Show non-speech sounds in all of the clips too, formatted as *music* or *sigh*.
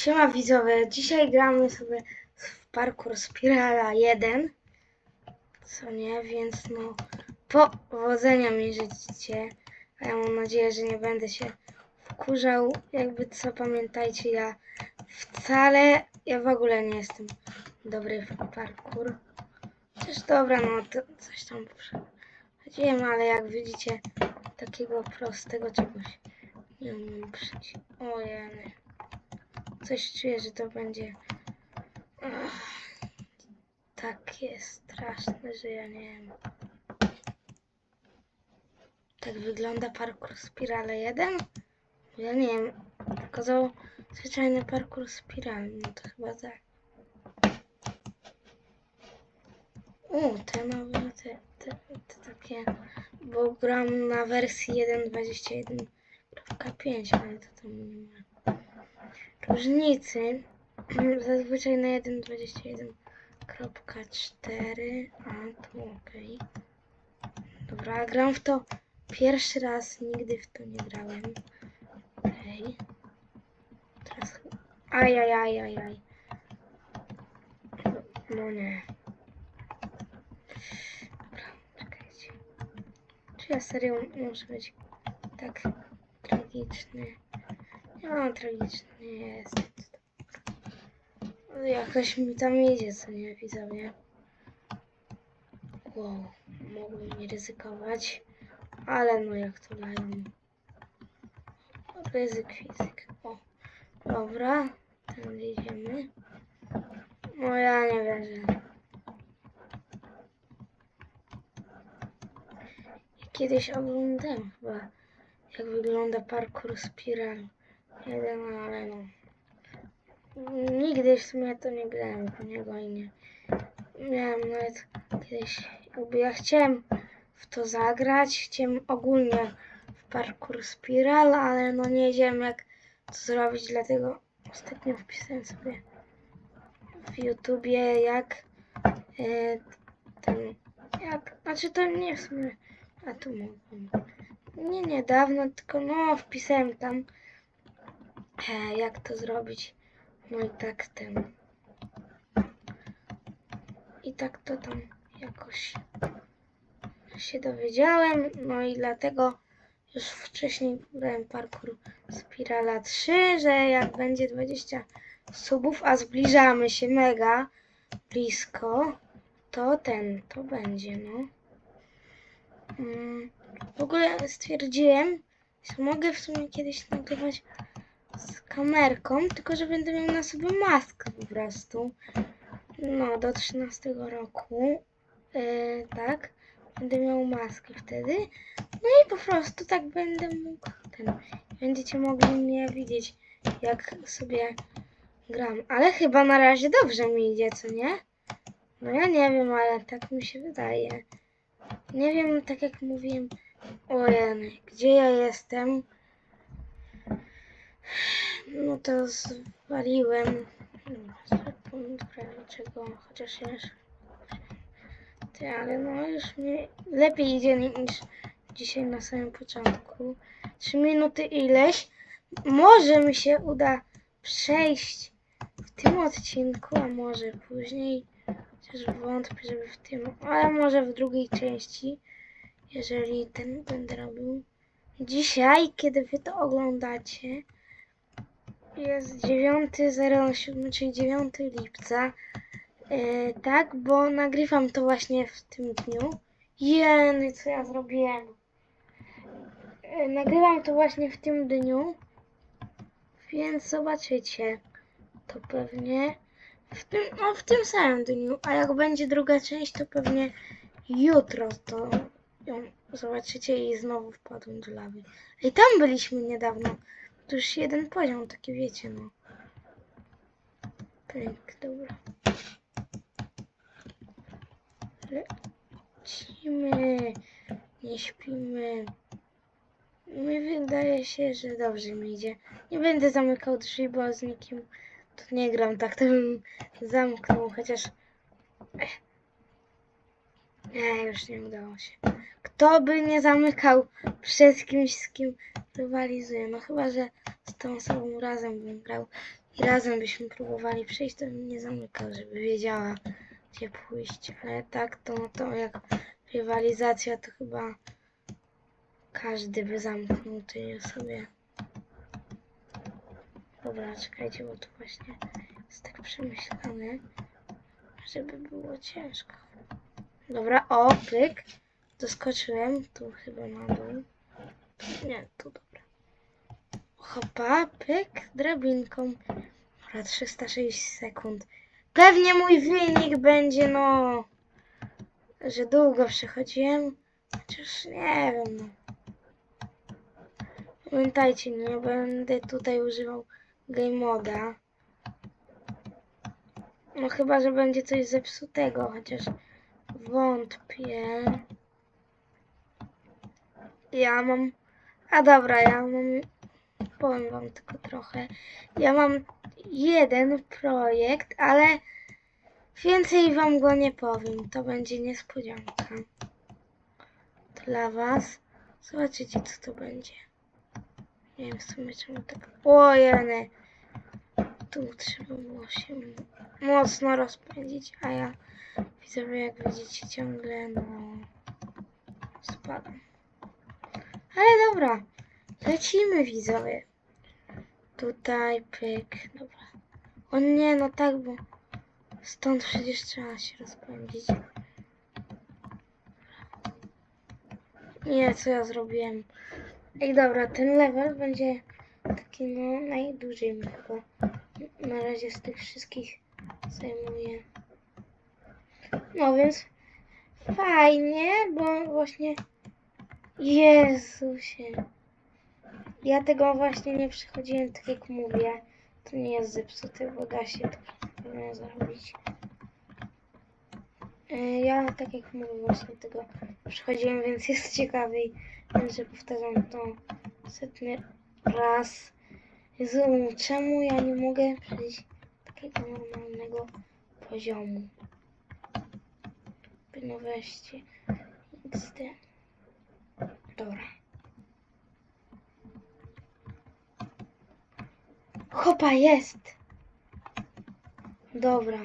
Siema widzowie, dzisiaj gramy sobie w parkour Spirala 1. Co nie, więc no powodzenia mi życie. A ja mam nadzieję, że nie będę się wkurzał. Jakby co pamiętajcie, ja wcale, ja w ogóle nie jestem dobry w parkour. Chociaż dobra, no to coś tam przechodziłem, ale jak widzicie, takiego prostego czegoś nie umiem przejść. Ojej. Coś czuję, że to będzie takie straszne, że ja nie wiem. Tak wygląda parkour Spirale 1? Ja nie wiem. Pokazał zwyczajny parkour Spirale. No to chyba tak. U, te nowe, te, te, te takie. Bo gram na wersji 1.21.5, ale to tam nie ma różnicy. Zazwyczaj na 1.21.4, a tu ok. Dobra, gram w to pierwszy raz, nigdy w to nie grałem. Okej. Teraz chyba... Ajajajajaj. No nie. Dobra, czekajcie. Czy ja serio muszę być tak tragiczny? No, tragiczny jest. Jakoś mi tam idzie, co nie widzowie. Wow, mogłem nie ryzykować, ale no jak to dają. Ryzyk fizyk. O, dobra, tam idziemy. No ja nie wierzę. Kiedyś oglądałem chyba, jak wygląda parkour spiral. Jeden, ale no. Nigdy w sumie to nie grałem w niego i nie. Miałem nawet kiedyś, jakby ja chciałem w to zagrać, chciałem ogólnie w parkour spiral, ale no nie wiedziałem jak to zrobić, dlatego ostatnio wpisałem sobie w YouTubie jak e, ten, jak, znaczy to nie w sumie, a tu mogłem. Nie niedawno, tylko no wpisałem tam jak to zrobić. No i tak ten. I tak to tam jakoś się dowiedziałem. No i dlatego już wcześniej grałem parkour Spirala 3, że jak będzie 20 subów, a zbliżamy się mega blisko, to ten, to będzie, no. Mm, w ogóle stwierdziłem, że mogę w sumie kiedyś nagrywać z kamerką, tylko że będę miał na sobie maskę po prostu. No, do 13 roku. Yy, tak. Będę miał maskę wtedy. No i po prostu tak będę mógł ten. Będziecie mogli mnie widzieć, jak sobie gram. Ale chyba na razie dobrze mi idzie, co nie? No ja nie wiem, ale tak mi się wydaje. Nie wiem, tak jak mówiłem. Ojej, gdzie ja jestem? No to zwaliłem. Dlaczego? Chociaż jeszcze. Ty, ale no już mi lepiej idzie niż dzisiaj na samym początku. Trzy minuty ileś. Może mi się uda przejść w tym odcinku, a może później. Chociaż wątpię, żeby w tym, ale może w drugiej części, jeżeli ten będę robił. Dzisiaj, kiedy wy to oglądacie, jest 9.07, czyli 9 lipca. E, tak, bo nagrywam to właśnie w tym dniu. Jeny, co ja zrobiłem. E, nagrywam to właśnie w tym dniu. Więc zobaczycie to pewnie w tym, no, w tym samym dniu. A jak będzie druga część, to pewnie jutro to ją zobaczycie i znowu wpadłem do lawy. I tam byliśmy niedawno. To już jeden poziom, taki wiecie, no. Pęk, dobra. Lecimy, nie śpimy. Mi wydaje się, że dobrze mi idzie. Nie będę zamykał drzwi, bo z nikim tu nie gram, tak to bym zamknął, chociaż... Ech. Nie, już nie udało się. Kto by nie zamykał przed kimś, z kim rywalizuje? No chyba, że z tą osobą razem bym grał i razem byśmy próbowali przejść, to bym nie zamykał, żeby wiedziała, gdzie pójść. Ale tak, to, to jak rywalizacja, to chyba każdy by zamknął tej osobie. Dobra, czekajcie, bo tu właśnie jest tak przemyślane, żeby było ciężko. Dobra, o, pyk. Doskoczyłem, tu chyba na dół. Nie, tu dobra. Hopa, pyk, drabinką. Dobra, 306 sekund. Pewnie mój wynik będzie, no, że długo przechodziłem. Chociaż nie wiem, no. Pamiętajcie, nie będę tutaj używał game moda. No chyba, że będzie coś zepsutego, chociaż wątpię. Ja mam... A dobra, ja mam... Powiem wam tylko trochę. Ja mam jeden projekt, ale więcej wam go nie powiem. To będzie niespodzianka. Dla was. Zobaczycie, co to będzie. Nie wiem w sumie czemu tak... O, jeny. Tu trzeba było się mocno rozpędzić, a ja widzę, jak widzicie ciągle, no... Spadam. Ale dobra. Lecimy, widzowie. Tutaj, pyk. Dobra. O nie, no tak, bo stąd przecież trzeba się rozpędzić. Nie, co ja zrobiłem? Ej, dobra, ten level będzie taki, no, najdłużej mi chyba. Na razie z tych wszystkich zajmuje. No więc fajnie, bo właśnie Jezusie. Ja tego właśnie nie przechodziłem, tak jak mówię. To nie jest zepsute, bo da się to pewnie zrobić. E, Ja, tak jak mówię, właśnie tego przechodziłem, więc jest ciekawiej. Więc, że powtarzam to setny raz. Jezu, czemu ja nie mogę przejść takiego normalnego poziomu? No weźcie. XD. Dobra. Hopa, jest! Dobra.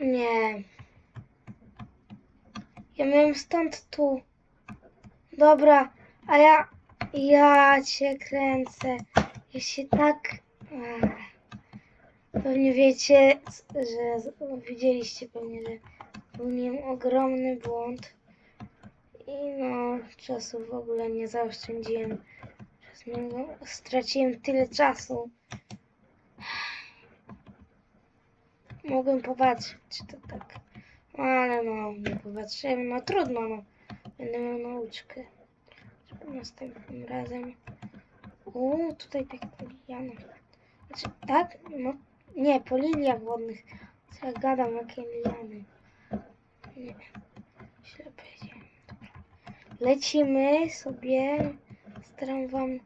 Nie. Ja miałem stąd tu. Dobra, a ja... Ja cię kręcę. Ja się tak... Pewnie wiecie, że... Widzieliście pewnie, że popełniłem ogromny błąd. I no, czasu w ogóle nie zaoszczędziłem. Straciłem tyle czasu. Mogłem popatrzeć, czy to tak. Ale no, nie popatrzyłem. No trudno, no. Będę miał nauczkę. Następnym razem. U, tutaj tak po lilianach. Znaczy, tak? No, nie, po liliach wodnych. Co ja gadam, jakie liliany. Nie, źle. Lecimy sobie. Staram wam,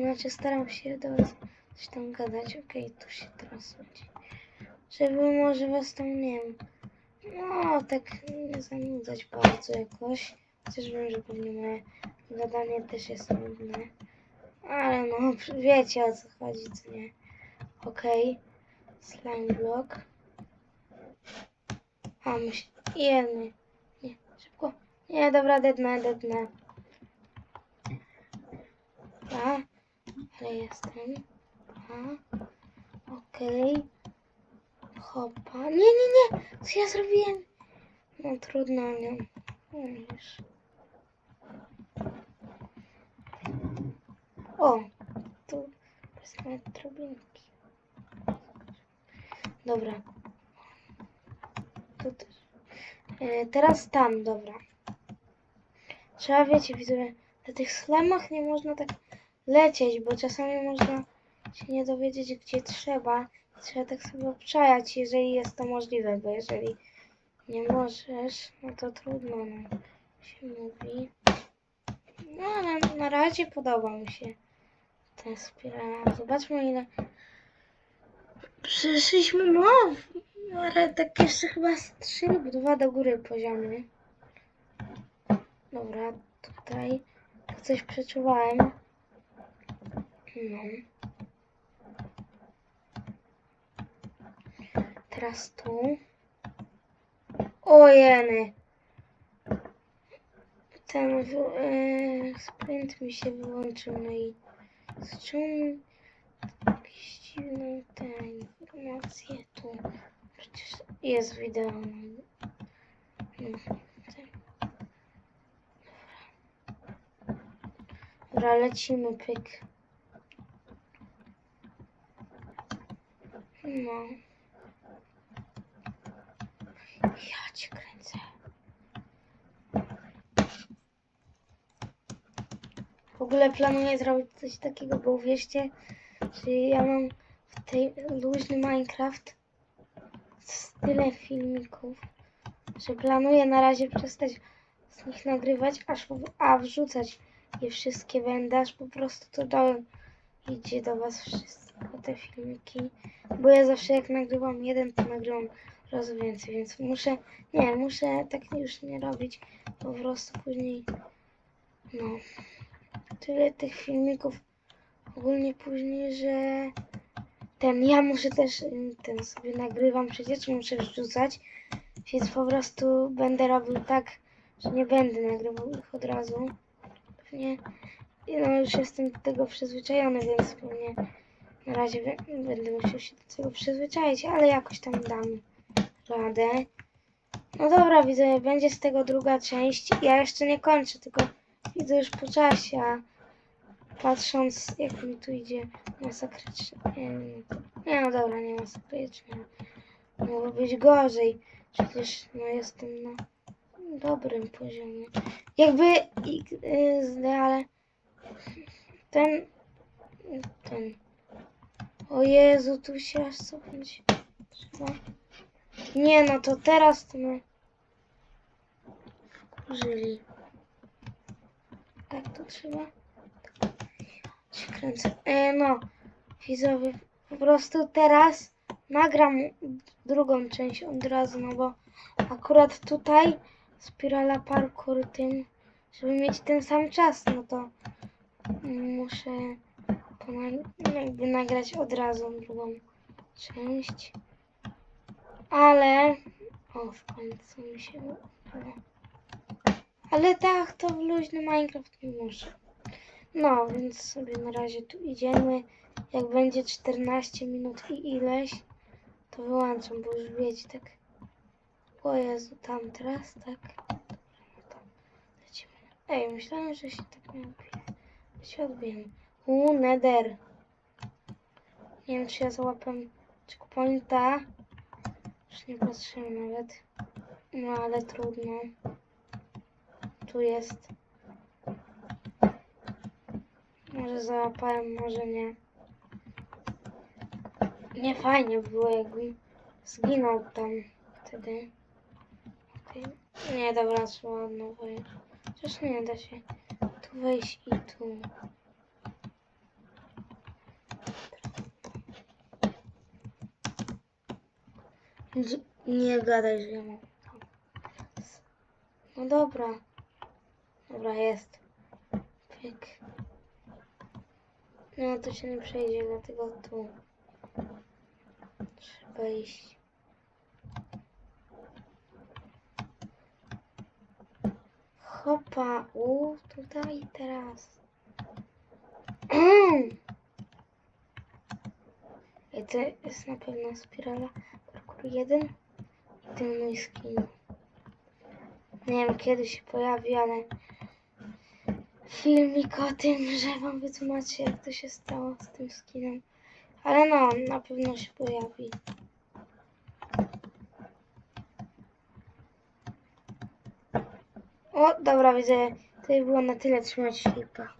znaczy staram się do was coś tam gadać. Okej, tu się będzie. Żeby może was tam, nie wiem, no tak nie zanudzać bardzo jakoś. Chociaż wiem, że pewnie moje gadanie też jest nudne. Ale no, *laughs* wiecie o co chodzi, co nie. Okej. Slime block. A, myśl... Jeny. Nie, szybko. Nie, dobra, dednę, dednę. Dobra. Ale jestem. Dobra. Okej. Hopa. Nie, nie, nie. Co ja zrobiłem? No trudno, nie. Już. O, tu nawet drobinki. Dobra. Tu też. E, teraz tam, dobra. Trzeba, wiecie, widzowie, na tych slemach nie można tak lecieć, bo czasami można się nie dowiedzieć, gdzie trzeba. Trzeba tak sobie obczajać, jeżeli jest to możliwe, bo jeżeli nie możesz, no to trudno, no, się mówi. No, ale na razie podoba mi się ta spirala. Zobaczmy, ile przeszliśmy, no, Ale tak jeszcze chyba z trzy lub dwa do góry poziomy. Dobra, tutaj coś przeczuwałem. No. Teraz tu. Ojeny. Ten w, e, sprint mi się wyłączył, no i z czym jakieś dziwne te informacje tu. Jest wideo. Dobra, lecimy, pyk. No. Ja cię kręcę. W ogóle planuję zrobić coś takiego, bo uwierzcie, że ja mam w tej luźny Minecraft tyle filmików, że planuję na razie przestać z nich nagrywać, aż a wrzucać je wszystkie będę, aż po prostu to do, idzie do was wszystko te filmiki, bo ja zawsze jak nagrywam jeden, to nagrywam razy więcej, więc muszę, nie, muszę tak już nie robić, po prostu później, no, tyle tych filmików ogólnie później, że ten, ja muszę też, ym, ten sobie nagrywam przecież, muszę wrzucać, więc po prostu będę robił tak, że nie będę nagrywał ich od razu. Pewnie, no już jestem do tego przyzwyczajony, więc pewnie na razie będę musiał się do tego przyzwyczaić, ale jakoś tam dam radę. No dobra, widzę, będzie z tego druga część. Ja jeszcze nie kończę, tylko widzę już po czasie, a patrząc jak mi tu idzie masakrycznie. Nie, no dobra, nie masakrycznie. Mogło być gorzej. Przecież no jestem na dobrym poziomie. Jakby XD, ale ten ten o Jezu, tu się aż cofnąć trzeba. Nie no, to teraz to my użyli. Tak to trzeba? Się kręcę. E, no, widzowie, po prostu teraz nagram drugą część od razu, no bo akurat tutaj spirala parkour tym, żeby mieć ten sam czas, no to muszę jakby nagrać od razu drugą część. Ale o, w końcu mi się. Ale tak, to w luźny Minecraft nie muszę. No, więc sobie na razie tu idziemy. Jak będzie 14 minut i ileś, to wyłączam, bo już wiecie, tak. O Jezu, tam teraz, tak. Ej, myślałem, że się tak nie odbije. Się odbijemy. U, nether. Nie wiem, czy ja załapam checkpointa. Już nie patrzyłem nawet. No, ale trudno. Tu jest. Może załapałem, może nie. Nie fajnie było, jakbym zginął tam wtedy. Nie, dobra, od nowa. Przecież nie da się tu wejść i tu. Nie gadaj, że ja mam. No dobra. Dobra, jest. No to się nie przejdzie, dlatego tu. Trzeba iść. Hopa, u, tutaj teraz. I to jest na pewno spirala parkour 1 i ten mój skin. Nie wiem kiedy się pojawi, ale filmik o tym, że wam wytłumaczę jak to się stało z tym skinem. Ale no, na pewno się pojawi. O, dobra, widzę. To było na tyle. Trzymajcie się. Pa.